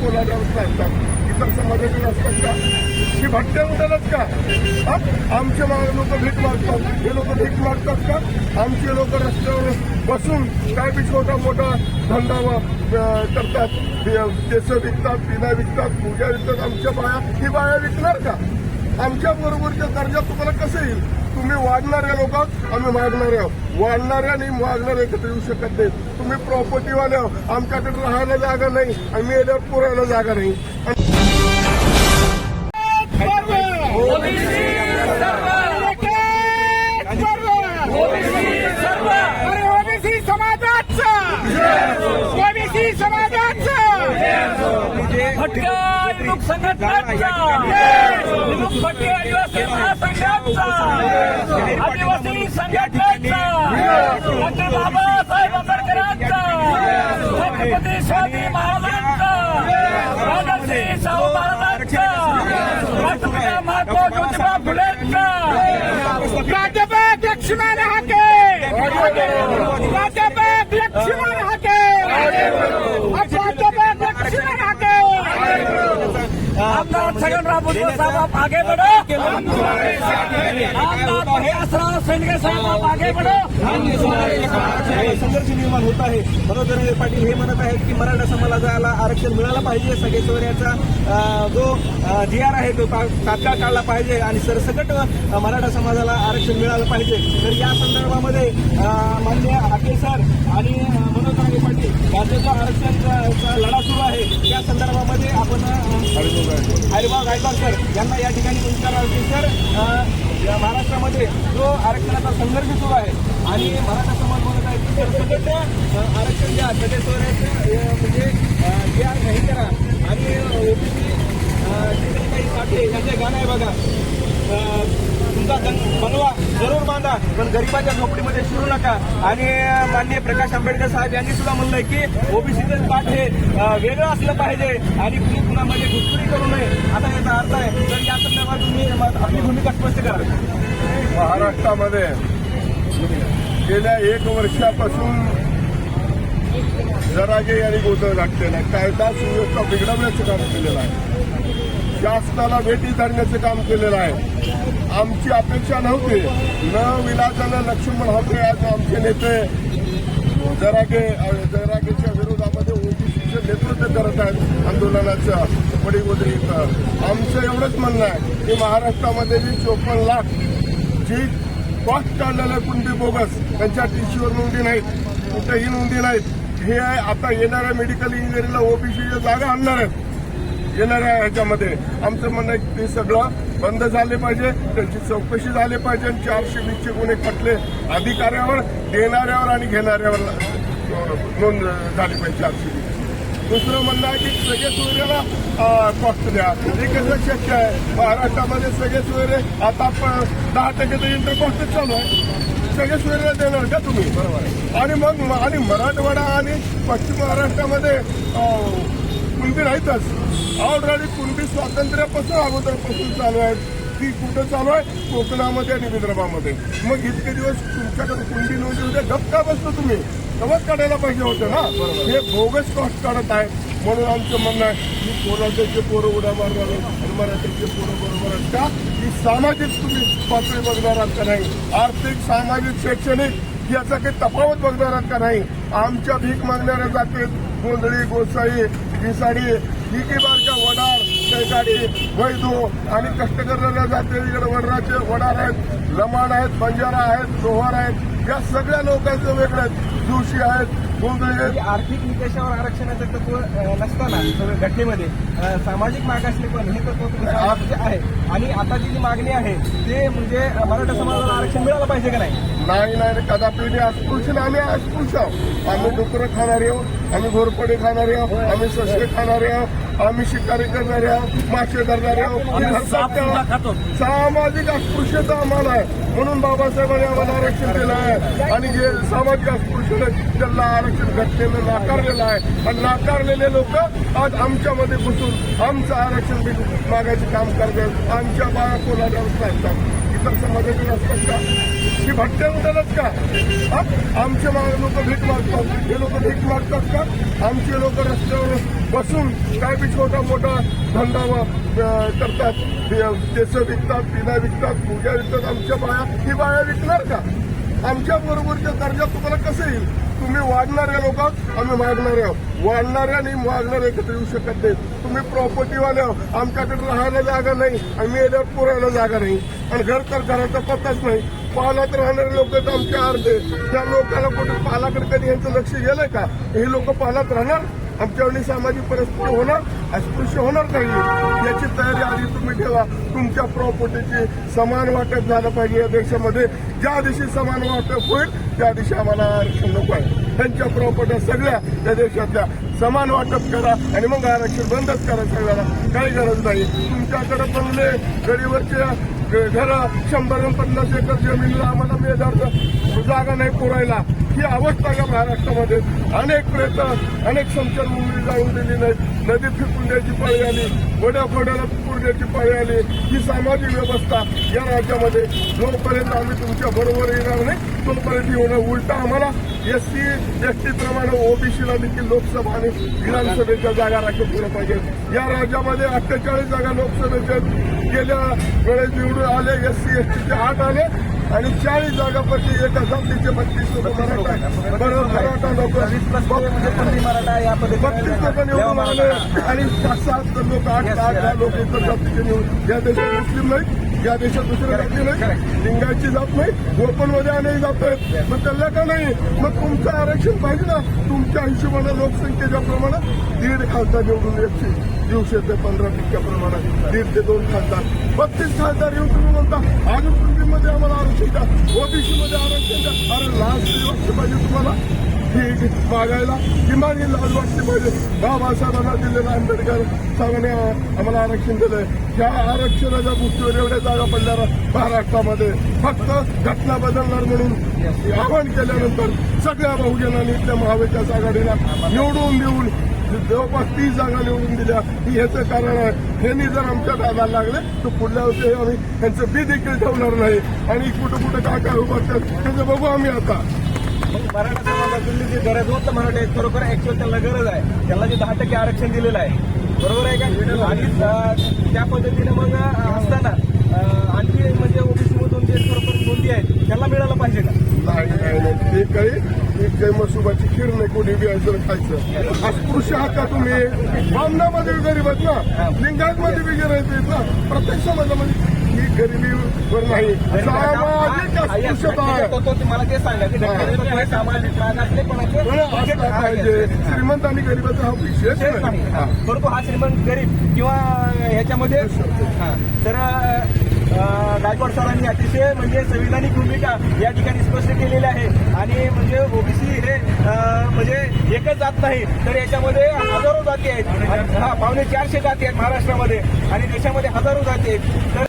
कोल्हाट्यावर चालतात. इतर समाजाचे असतात का? ही भट्ट्या उडालच का? हा? आमचे लोक भीक मागतात. हे लोक भीक मागतात का? आमचे लोक रस्त्यावर बसून काय बी छोटा मोठा धंदा करतात. केसं विकतात पिना विकतात पूजा विकतात. आमच्या बाया ही बाया विकणार का? आमच्या बरोबरच्या दर्जा तुम्हाला कसं येईल? तुम्ही वाढणाऱ्या लोक आम्ही मागणारे आहोत. वाढणाऱ्या आणि मागणारे एकत्र येऊ शकत नाही तुम्ही प्रॉपर्टीवाले आमच्याकडे राहायला जागा नाही आम्ही याच्यावर पुरायला जागा नाही। आदिवासी आदिवासी डॉक्टर आंबेडकरांचा ಪ್ರಜಾಪ್ರಭುತ್ವ छगनराव भुजबळ साहब आप आगे बढ़ो. प्रकाशराव सेंडगे साहब आप आगे बढ़ो. संघर्ष निर्माण होत आहे. मनोज धनंजय पाटील हे म्हणत आहेत की मराठा समाजाला आरक्षण मिळालं पाहिजे. सगळे सोयऱ्याचा जो जी आर आहे तो तात्काळ काढला पाहिजे आणि सरसकट मराठा समाजाला आरक्षण मिळालं पाहिजे. तर या संदर्भामध्ये अं, माननीय हाके सर आणि मनोज धनंजय पाटील यांचा आरक्षणचा लढा सुरू आहे. त्या संदर्भामध्ये आपण अं, गायकवाड सर यांना या ठिकाणी विचाराल की सर महाराष्ट्रामध्ये जो आरक्षणाचा संघर्ष सुरू आहे आणि मराठा समाज बोलत आहे की सरसकट अं, आरक्षण द्या सगळे म्हणजे जे आहे करा. आणि ओबीसी काही साठे यांचे गाणं आहे बघा. तुमचा बंगला जरूर बांधा पण गरिबाच्या झोपडीमध्ये शिरू नका. आणि माननीय प्रकाश आंबेडकर साहेब यांनी सुद्धा म्हणलंय की ओबीसीचं पाठ हे वेगळं असलं पाहिजे आणि कुणी कुणामध्ये घुसखोरी करू नये आता याचा अर्थ आहे. तर या संदर्भात तुम्ही आपली भूमिका स्पष्ट करा. महाराष्ट्रामध्ये गेल्या एक वर्षापासून जरागे यांनी गोंधळ घातलेला आहे. कायदा सुव्यवस्था बिघडवण्याचं काम केलेलं आहे. शासनाला भेटी धरण्याचं काम केलेलं आहे. आमची अपेक्षा नव्हती. न विलासानं लक्ष्मण हॉटे आज आमचे नेते. जरागे जरागेच्या विरोधामध्ये ओबीसीचं नेतृत्व करत आहेत आंदोलनाचं वडीगोदरी आमचं एवढंच म्हणणं आहे की महाराष्ट्रामध्ये जी चोपन्न लाख जी कॉस्ट काढलेल्या कुंडी बोगस त्यांच्या टीशीवर नोंदी नाहीत कुठेही नोंदी नाहीत. हे आहे आता येणाऱ्या मेडिकल इंजिनिअरिंगला ओबीसीच्या जागा आणणार आहेत. येणाऱ्या ह्याच्यामध्ये. आमचं म्हणणं आहे ते सगळं बंद झाले पाहिजे त्यांची चौकशी झाली पाहिजे आणि चारशे वीसचे गुन्हे खटले अधिकाऱ्यावर देणाऱ्यावर आणि घेणाऱ्यावर नोंद झाली पाहिजे चारशे वीस. दुसरं म्हणणं आहे की सगळे सोयऱ्याला कॉस्ट द्या. हे कसं शक्य आहे महाराष्ट्रामध्ये सगळे सोयरे आता दहा टक्के तर इंटर कॉस्टच चालू आहे. सगळे सोयऱ्याला देणार का तुम्ही? बरोबर आणि मग आणि मराठवाडा आणि पश्चिम महाराष्ट्रामध्ये अं, कुणबी ऑलरेडी पूर्वी स्वातंत्र्यापासून अगोदरपासून चालू आहे. ती कुठं चालू आहे? कोकणामध्ये आणि विदर्भामध्ये. मग इतके दिवस तुमच्याकडे कुंडी नोंदी होते. गप बसतो तुम्ही. गवत काढायला पाहिजे होतं ना? हे बोगस कॉस्ट काढत आहे. म्हणून आमचं म्हणणं आहे की कोल्हाट्याचे पोरं उड्या मारणार आणि मराठीचे पोरं बरोबर आहेत का? ही सामाजिक तुम्ही पातळी बघणार आहात का नाही? आर्थिक सामाजिक शैक्षणिक याचा काही तफावत बघणार आहात का नाही? आमच्या भीक मागणाऱ्या जातीत गोंधळी गोसाई घिसाडी ही की बारच्या वडार कैकाडी वैदो आणि कष्ट करणाऱ्या जाती इकडे वडराचे वडार आहेत लमाण आहेत बंजारा आहेत लोहार आहेत. या सगळ्या लोकांचं वेगळं आहेत. जोशी आहेत म्हणजे आर्थिक निकषावर आरक्षणाचं तत्व नसताना सगळं घटनेमध्ये सामाजिक मागासलेपण हे तत्व आहे. आणि आता जी जी मागणी आहे ते म्हणजे मराठा समाजाला आरक्षण मिळालं पाहिजे का नाही? नाही नाही कदापि अस्पृश्य आम्ही अस्पृश्य आहोत. आम्ही डुकरं खाणारे आहोत. आम्ही घोरपडे खाणारे आहोत. आम्ही ससके खाणारे आहोत. आम्ही शिकारी करणारे आहोत मासे धरणारे आहोत. सामाजिक अस्पृश्यता आम्हाला आहे. म्हणून बाबासाहेबांनी आम्हाला आरक्षण दिलं आहे. आणि जे सामाजिक अस्पृश्य त्यांना आरक्षण घटनेनं नाकारलेलं आहे. आणि नाकारलेले लोक आज आमच्यामध्ये घुसून आमचं आरक्षण मागायचं काम करतात आमच्या बाया चालतात इतर समाजाचे असतात का ही भट्ट्या उडालच का? आमचे लोक भीक मागतात. हे लोक भीक मागतात का? आमचे लोक रस्त्यावर बसून काय बी छोटा मोठा धंदा करतात. केस विकतात पिना विकतात पूजा विकतात आमच्या बाया. ही बाया विकणार का? आमच्या बरोबरच्या दर्जा तुम्हाला कसं येईल? तुम्ही वाढणाऱ्या लोक आम्ही मागणारे आहोत. वाढणाऱ्या आणि मागणारे एकत्र येऊ शकत नाही तुम्ही प्रॉपर्टीवाले आहोत. आमच्याकडे राहायला जागा नाही. आम्ही याच्यावर पुरायला जागा नाही. आणि घर तर घराचा पत्ताच नाही. पालात राहणारे लोक तर आमच्या अर्धे. त्या लोकांना कुठे पालाकडे कधी यांचं लक्ष गेलंय का? हे लोक पालात राहणार? आमच्यावरती सामाजिक परिस्थिती होणार अस्पृश्य होणार नाही. याची तयारी आधी तुम्ही ठेवा. तुमच्या प्रॉपर्टीची समान वाटप झालं पाहिजे या देशामध्ये. ज्या दिवशी समान वाटप होईल त्या दिवशी आम्हाला आरक्षण नको आहे. त्यांच्या प्रॉपर्ट्या सगळ्या त्या देशातल्या समान वाटप करा आणि मग आरक्षण बंदच करा सगळ्याला. काही गरज नाही. तुमच्याकडे बनले गडीवरचे घर शंभर पन्नास एकर जमिनीला आम्हाला मेदारचं जागा नाही पुरायला. ही अवस्था या महाराष्ट्रामध्ये अनेक प्रयत्न अनेक संचारभूमी जाऊन दिली नाहीत. नदी फिकून पाळी आली वड्या फोड्याला फिकून पाळी आली. ही सामाजिक व्यवस्था या राज्यामध्ये जोपर्यंत आम्ही तुमच्या बरोबर येणार नाही तोपर्यंत येऊन उलटा आम्हाला एस सी एस टी प्रमाणे ओबीसीला देखील लोकसभा आणि विधानसभेच्या जागा राखीव केल्या पाहिजेत. या राज्यामध्ये अठ्ठेचाळीस जागा लोकसभेच्या गेल्या वेळेस निवडून आले एस सी एस टीचे आठ आले. आणि चाळीस जागापैकी एका जातीचे बत्तीस लोक मराठा. आहे. बरोबर मराठा लोक. बत्तीस लोक निवडून आले आणि पाच सात लोक आठ आठ लोक इतर जातीचे निवडून. या देशात मुस्लिम नाही या देशात दुसऱ्या जाती नाही लिंगाची जात नाही ओपनमध्ये अनेक जात आहेत. मग त्याला का नाही? मग तुमचं आरक्षण पाहिजे ना. तुमच्या हिशोबाने लोकसंख्येच्या प्रमाणात दीड खासदार निवडून एकशे दिवशे ते पंधरा टक्क्या प्रमाणात दीड ते दोन खासदार. बत्तीस खासदार येऊन तुम्ही म्हणता अजून मध्ये आम्हाला आरक्षण द्या. ओबीसी मध्ये आरक्षण द्या. अरे लास्ट दिवस पाहिजे तुम्हाला. ठीक मागायला किमान ही लाज वाटली पाहिजे. बाबासाहेबांना दिलेलं आंबेडकर साहेबांनी आम्हाला आरक्षण दिलंय. या आरक्षणाच्या गोष्टीवर एवढ्या जागा पडल्या महाराष्ट्रामध्ये फक्त घटना बदलणार म्हणून आवाहन केल्यानंतर सगळ्या बहुजनांनी इथल्या महाविकास आघाडीला निवडून देऊन जवळपास तीस जागा निवडून दिल्या. ही ह्याचं कारण आहे. ह्यांनी जर आमच्या दादाला लागले तर पुढल्या वर्षी आम्ही त्यांचं बी देखील ठेवणार नाही. आणि कुठं कुठं काय काय उभारतात त्याचं बघू आम्ही आता. मग मराठा समाजातील जे गरजवंत मराठे आहेत खरोखर ऍक्च्युअल त्यांना गरज आहे. त्यांना जे दहा टक्के आरक्षण दिलेलं आहे. बरोबर आहे का? आणि त्या पद्धतीने मग असताना आणखी म्हणजे ओबीसी मधून जे खरोखर नोंदी आहेत त्यांना मिळालं पाहिजे का? ते काही काही मसुबाची खीर नाही कोणी बी यायचं खायचं. अस्पृश्य आहात का तुम्ही? बामणामध्ये गरीब आहेत ना. लिंगायत मध्ये बी गरीब आहेत ना. प्रत्येक समाजामध्ये ही गरिबीवर नाही सामाजिक अस्पृश्यता पाहिजे. श्रीमंत आणि गरीबाचा हा नाही. हा. परंतु हा श्रीमंत गरीब किंवा ह्याच्यामध्ये हा. तर गायकवाड सरांनी अतिशय म्हणजे संविधानिक भूमिका या ठिकाणी स्पष्ट केलेली आहे. आणि म्हणजे ओबीसी हे म्हणजे एकच जात नाही. तर याच्यामध्ये हजारो जाती आहेत. हा पावणे चारशे जाती आहेत महाराष्ट्रामध्ये. आणि देशामध्ये हजारो जाती आहेत. तर